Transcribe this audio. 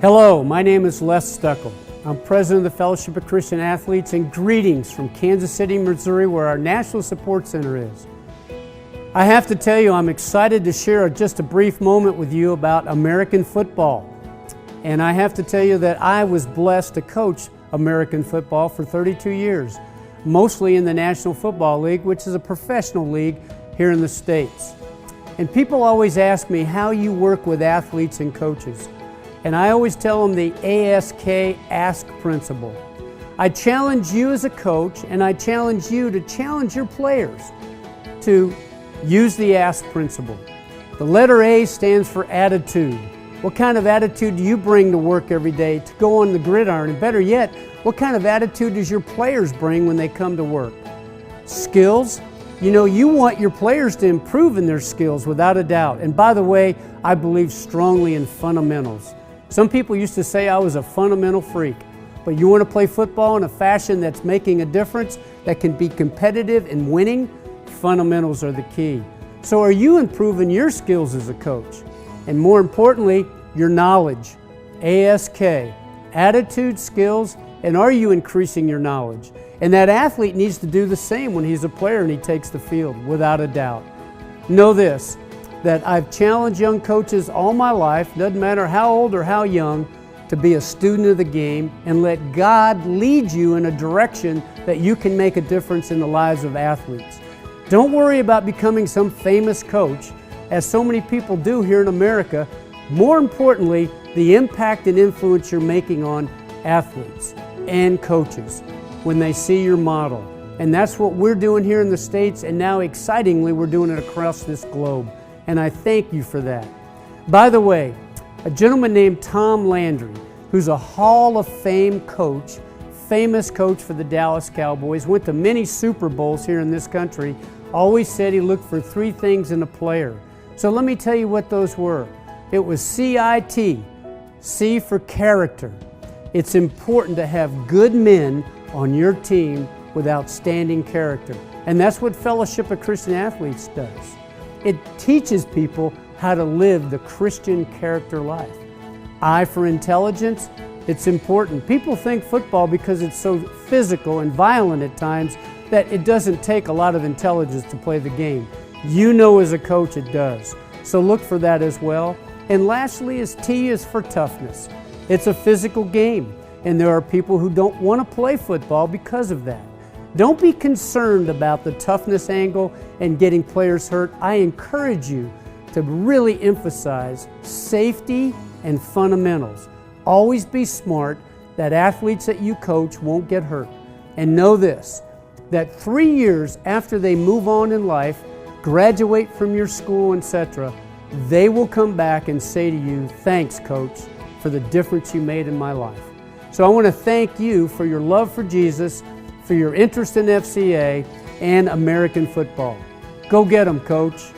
Hello, my name is Les Steckel. I'm president of the Fellowship of Christian Athletes, and greetings from Kansas City, Missouri, where our National Support Center is. I have to tell you, I'm excited to share just a brief moment with you about American football. And I have to tell you that I was blessed to coach American football for 32 years, mostly in the National Football League, which is a professional league here in the States. And people always ask me how you work with athletes and coaches. And I always tell them the ASK Ask Principle. I challenge you as a coach, and I challenge you to challenge your players to use the Ask Principle. The letter A stands for attitude. What kind of attitude do you bring to work every day to go on the gridiron? And better yet, what kind of attitude does your players bring when they come to work? Skills. You know, you want your players to improve in their skills without a doubt. And by the way, I believe strongly in fundamentals. Some people used to say I was a fundamental freak, but you want to play football in a fashion that's making a difference, that can be competitive and winning, fundamentals are the key. So, are you improving your skills as a coach? And more importantly, your knowledge. ASK, attitude, skills, and are you increasing your knowledge? And that athlete needs to do the same when he's a player and he takes the field, without a doubt. Know this that I've challenged young coaches all my life, doesn't matter how old or how young, to be a student of the game and let God lead you in a direction that you can make a difference in the lives of athletes. Don't worry about becoming some famous coach, as so many people do here in America. More importantly, the impact and influence you're making on athletes and coaches when they see your model. And that's what we're doing here in the States, and now excitingly, we're doing it across this globe and I thank you for that. By the way, a gentleman named Tom Landry, who's a Hall of Fame coach, famous coach for the Dallas Cowboys, went to many Super Bowls here in this country, always said he looked for three things in a player. So let me tell you what those were. It was CIT, C for character. It's important to have good men on your team with outstanding character. And that's what Fellowship of Christian Athletes does. It teaches people how to live the Christian character life. I for intelligence, it's important. People think football, because it's so physical and violent at times, that it doesn't take a lot of intelligence to play the game. You know as a coach it does. So look for that as well. And lastly is T is for toughness. It's a physical game, and there are people who don't want to play football because of that. Don't be concerned about the toughness angle and getting players hurt. I encourage you to really emphasize safety and fundamentals. Always be smart that athletes that you coach won't get hurt. And know this that three years after they move on in life, graduate from your school, etc., they will come back and say to you, Thanks, coach, for the difference you made in my life. So I want to thank you for your love for Jesus for your interest in FCA and American football. Go get them, coach.